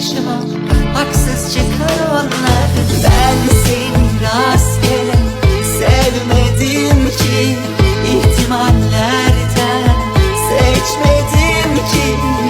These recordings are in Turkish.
karşıma Haksız çıkar onlar Ben seni rastgele Sevmedim ki ihtimallerden Seçmedim ki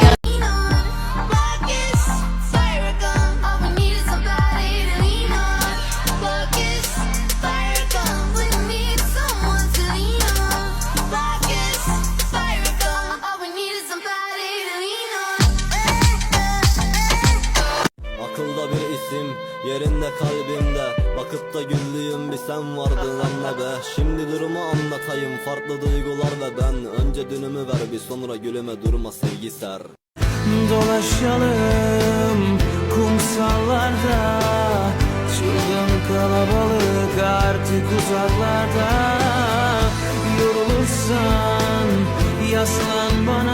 yerinde kalbimde Bakıp da güldüğüm bir sen vardın anne be. Şimdi durumu anlatayım farklı duygular ve ben. Önce dünümü ver bir sonra gülüme durma sevgi ser. Dolaşalım kumsallarda Çılgın kalabalık artık uzaklarda. Yorulursan yaslan bana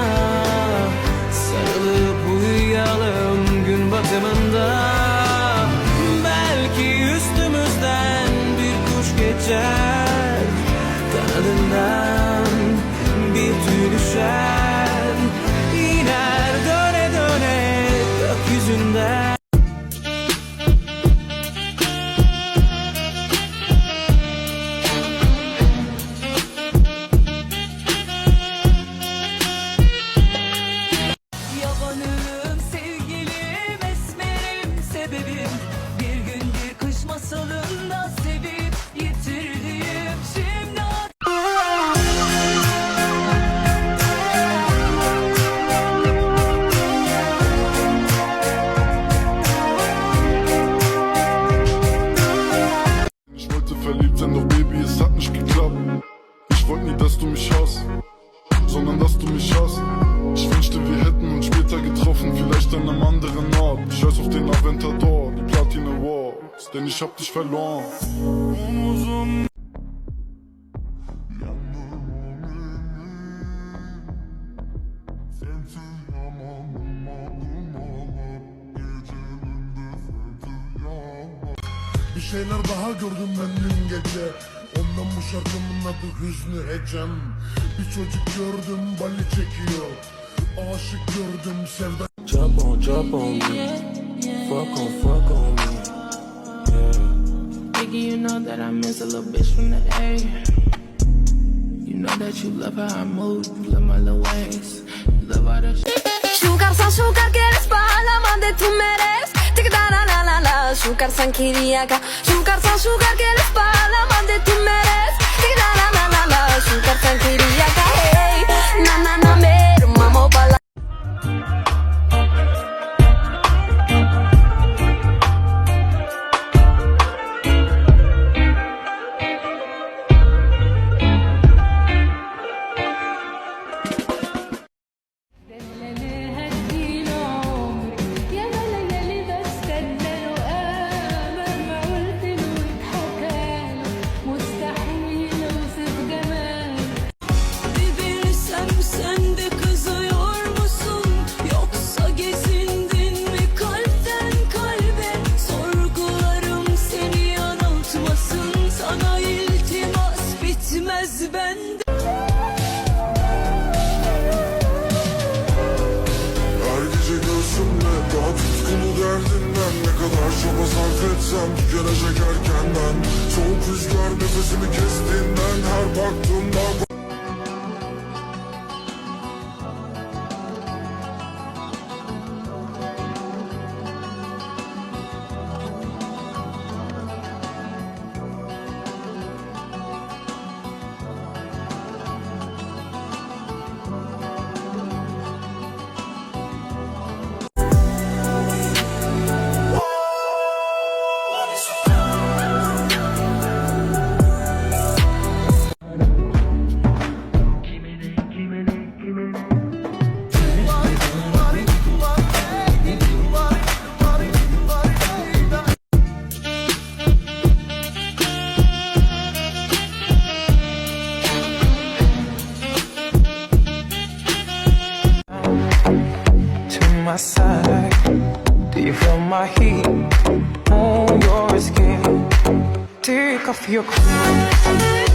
Aventador, die Platine Awards, denn ich hab dich verloren. Bir şeyler daha gördüm ben dün gece. Ondan bu şarkımın adı Hüznü Ecem. Bir çocuk gördüm bali çekiyor. Aşık gördüm sevda Drop on, drop on me Fuck on, fuck on me. Yeah. Nigga, you know that I miss a little bitch from the A. You know that you love how I move You love my little ways. You love all that shit Sugar san sugar quieres palama de tu meres Tic da la la la la Sugar san kiriaka Sugar san sugar quieres palama de tu meres Tic da la la la la Sugar san kiriaka Hey na na na derdinden Ne kadar çaba sarf etsem tükenecek erkenden Soğuk rüzgar nefesimi kestiğinden Her baktığımda heat on your skin. Take off your clothes.